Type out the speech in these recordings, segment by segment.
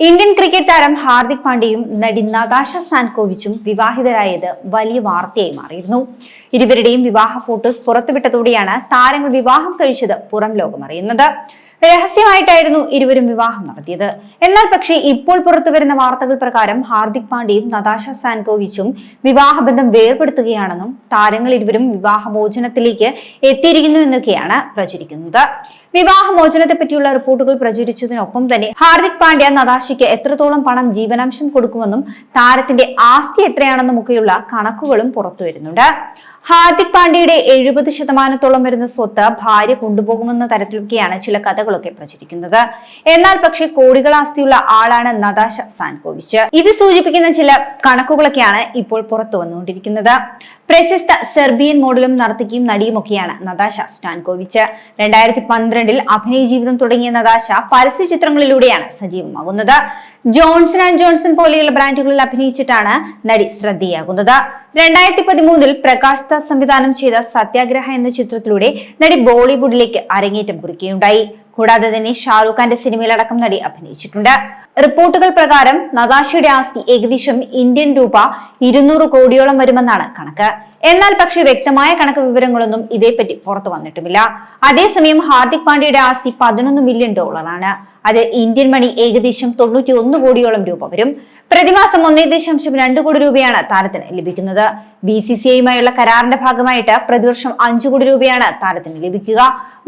Indian cricket താരം ഹാർദിക് പാണ്ഡ്യയും നടി നതാഷ സാൻകോവിച്ചും വിവാഹിതരായത് വലിയ വാർത്തയായി മാറിയിരുന്നു. ഇരുവരുടെയും വിവാഹ ഫോട്ടോസ് പുറത്തുവിട്ടതോടെയാണ് താരങ്ങൾ വിവാഹം കഴിച്ചത് പുറം ലോകം അറിയുന്നത് രഹസ്യമായിട്ടായിരുന്നു ഇരുവരും വിവാഹം നടത്തിയത്. എന്നാൽ പക്ഷേ ഇപ്പോൾ പുറത്തു വരുന്ന വാർത്തകൾ പ്രകാരം ഹാർദിക് പാണ്ഡ്യയും നതാഷ സാൻകോവിച്ചും വിവാഹബന്ധം വേർപെടുത്തുകയാണെന്നും താരങ്ങൾ ഇരുവരും വിവാഹമോചനത്തിലേക്ക് എത്തിയിരിക്കുന്നു എന്നൊക്കെയാണ് പ്രചരിക്കുന്നത്. വിവാഹമോചനത്തെ പറ്റിയുള്ള റിപ്പോർട്ടുകൾ പ്രചരിച്ചതിനൊപ്പം തന്നെ ഹാർദിക് പാണ്ഡ്യ നതാശയ്ക്ക് എത്രത്തോളം പണം ജീവനാംശം കൊടുക്കുമെന്നും താരത്തിന്റെ ആസ്തി എത്രയാണെന്നും ഒക്കെയുള്ള കണക്കുകളും പുറത്തു വരുന്നുണ്ട്. ഹാർദിക് പാണ്ഡ്യയുടെ എഴുപത് ശതമാനത്തോളം വരുന്ന സ്വത്ത് ഭാര്യ കൊണ്ടുപോകുമെന്ന തരത്തിലൊക്കെയാണ് ചില കഥകളൊക്കെ പ്രചരിക്കുന്നത്. എന്നാൽ പക്ഷേ കോടികൾ ആസ്തിയുള്ള ആളാണ് നദാശ സാൻകോവിച്ച്. ഇത് സൂചിപ്പിക്കുന്ന ചില കണക്കുകളൊക്കെയാണ് ഇപ്പോൾ പുറത്തു വന്നുകൊണ്ടിരിക്കുന്നത്. പ്രശസ്ത സെർബിയൻ മോഡലും നർത്തകിയും നടിയുമൊക്കെയാണ് നദാശ സ്റ്റാൻകോവിച്ച് രണ്ടായിരത്തി പന്ത്രണ്ടിൽ അഭിനയ ജീവിതം തുടങ്ങിയ നദാശ പരസ്യ ചിത്രങ്ങളിലൂടെയാണ് സജീവമാകുന്നത്. ജോൺസൺ ആൻഡ് ജോൺസൺ പോലെയുള്ള ബ്രാൻഡുകളിൽ അഭിനയിച്ചിട്ടാണ് നടി ശ്രദ്ധേയാകുന്നത്. രണ്ടായിരത്തി പതിമൂന്നിൽ പ്രകാശ് ദാസ് സംവിധാനം ചെയ്ത സത്യാഗ്രഹ എന്ന ചിത്രത്തിലൂടെ നടി ബോളിവുഡിലേക്ക് അരങ്ങേറ്റം കുറിക്കുകയുണ്ടായി. കൂടാതെ തന്നെ ഷാറൂഖ് ഖാന്റെ സിനിമയിലടക്കം നടി അഭിനയിച്ചിട്ടുണ്ട്. റിപ്പോർട്ടുകൾ പ്രകാരം നതാഷയുടെ ആസ്തി ഏകദേശം ഇന്ത്യൻ രൂപ ഇരുന്നൂറ് കോടിയോളം വരുമെന്നാണ് കണക്ക്. എന്നാൽ പക്ഷേ വ്യക്തമായ കണക്ക് വിവരങ്ങളൊന്നും ഇതേപ്പറ്റി പുറത്തു വന്നിട്ടുമില്ല. അതേസമയം ഹാർദിക് പാണ്ഡ്യയുടെ ആസ്തി പതിനൊന്ന് മില്യൺ ഡോളറാണ്. അത് ഇന്ത്യൻ മണി ഏകദേശം തൊണ്ണൂറ്റി ഒന്ന് കോടിയോളം രൂപ വരും. പ്രതിമാസം ഒന്നേ ദശാംശം രണ്ട് കോടി രൂപയാണ് താരത്തിന് ലഭിക്കുന്നത്. ബി സി സി ഐയുമായുള്ള കരാറിന്റെ ഭാഗമായിട്ട് പ്രതിവർഷം അഞ്ചു കോടി രൂപയാണ് താരത്തിന് ലഭിക്കുക.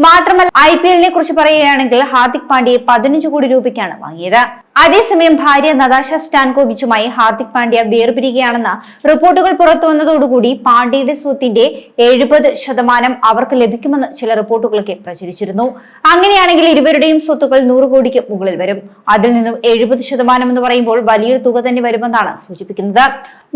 മാത്രമല്ല ഐ പി എല്ലിനെ കുറിച്ച് പറയുകയാണെങ്കിൽ ഹാർദിക് പാണ്ഡ്യയെ പതിനഞ്ച് കോടി രൂപയ്ക്കാണ് വാങ്ങിയത്. അതേസമയം ഭാര്യ നതാഷ സ്റ്റാൻകോവിച്ചുമായി ഹാർദിക് പാണ്ഡ്യ വേർപിരിയുകയാണെന്ന റിപ്പോർട്ടുകൾ പുറത്തുവന്നതോടുകൂടി പാണ്ഡ്യയുടെ സ്വത്തിന്റെ എഴുപത് ശതമാനം അവർക്ക് ലഭിക്കുമെന്ന് ചില റിപ്പോർട്ടുകളൊക്കെ പ്രചരിച്ചിരുന്നു. അങ്ങനെയാണെങ്കിൽ ഇരുവരുടെയും സ്വത്തുക്കൾ നൂറ് കോടിക്ക് മുകളിൽ വരും. അതിൽ നിന്നും എഴുപത് ശതമാനം എന്ന് പറയുമ്പോൾ വലിയൊരു തുക തന്നെ വരുമെന്നാണ് സൂചിപ്പിക്കുന്നത്.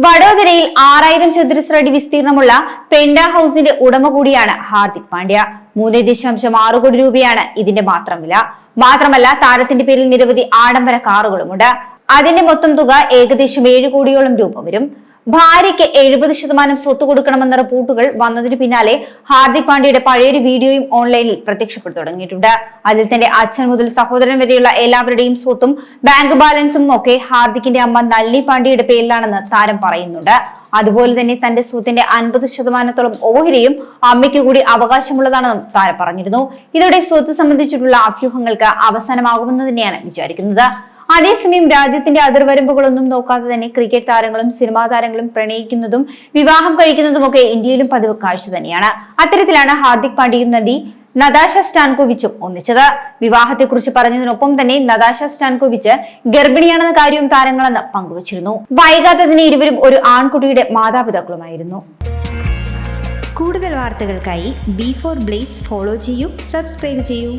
വഡോദരയിൽ ആറായിരം ചതുരശ്ര അടി വിസ്തീർണമുള്ള പെൻഡ ഹൗസിന്റെ ഉടമ കൂടിയാണ് ഹാർദിക് പാണ്ഡ്യ. മൂന്ന് ദശാംശം ആറ് കോടി രൂപയാണ്. ഇതിന്റെ മാത്രം വില. മാത്രമല്ല താരത്തിന്റെ പേരിൽ നിരവധി ആഡംബര കാറുകളുമുണ്ട്. അതിന്റെ മൊത്തം തുക ഏകദേശം ഏഴ് കോടിയോളം രൂപ വരും. ഭാര്യയ്ക്ക് എഴുപത് ശതമാനം സ്വത്ത് കൊടുക്കണമെന്ന റിപ്പോർട്ടുകൾ വന്നതിന് പിന്നാലെ ഹാർദിക് പാണ്ഡ്യയുടെ പഴയൊരു വീഡിയോയും ഓൺലൈനിൽ പ്രത്യക്ഷപ്പെട്ടു തുടങ്ങിയിട്ടുണ്ട്. അതിൽ തന്റെ അച്ഛൻ മുതൽ സഹോദരൻ വരെയുള്ള എല്ലാവരുടെയും സ്വത്തും ബാങ്ക് ബാലൻസും ഒക്കെ ഹാർദിക്കിന്റെ അമ്മ നല്ലി പാണ്ഡ്യയുടെ പേരിലാണെന്ന് താരം പറയുന്നുണ്ട്. അതുപോലെ തന്നെ തന്റെ സ്വത്തിന്റെ അൻപത് ശതമാനത്തോളം ഓഹരിയും അമ്മയ്ക്ക് കൂടി അവകാശമുള്ളതാണെന്നും താരം പറഞ്ഞിരുന്നു. ഇതോടെ സ്വത്ത് സംബന്ധിച്ചിട്ടുള്ള അഭ്യൂഹങ്ങൾക്ക് അവസാനമാകുമെന്ന് തന്നെയാണ് വിചാരിക്കുന്നത്. അതേസമയം രാജ്യത്തിന്റെ അതിർവരമ്പുകളൊന്നും നോക്കാതെ തന്നെ ക്രിക്കറ്റ് താരങ്ങളും സിനിമാ താരങ്ങളും പ്രണയിക്കുന്നതും വിവാഹം കഴിക്കുന്നതുമൊക്കെ ഇന്ത്യയിലും പതിവ് കാഴ്ച തന്നെയാണ്. അത്തരത്തിലാണ് ഹാർദിക് പാണ്ഡ്യയും നടി നദാശ സ്റ്റാൻകോവിച്ചും ഒന്നിച്ചത്. വിവാഹത്തെക്കുറിച്ച് പറഞ്ഞതിനൊപ്പം തന്നെ നദാശ സ്റ്റാൻകോവിച്ച് ഗർഭിണിയാണെന്ന കാര്യവും താരങ്ങളെന്ന് പങ്കുവച്ചിരുന്നു. വൈകാതെ തന്നെ ഇരുവരും ഒരു ആൺകുട്ടിയുടെ മാതാപിതാക്കളുമായിരുന്നു. കൂടുതൽ വാർത്തകൾക്കായി ബി ഫോർ ബ്ലേസ് ഫോളോ ചെയ്യൂ സബ്സ്ക്രൈബ് ചെയ്യൂ.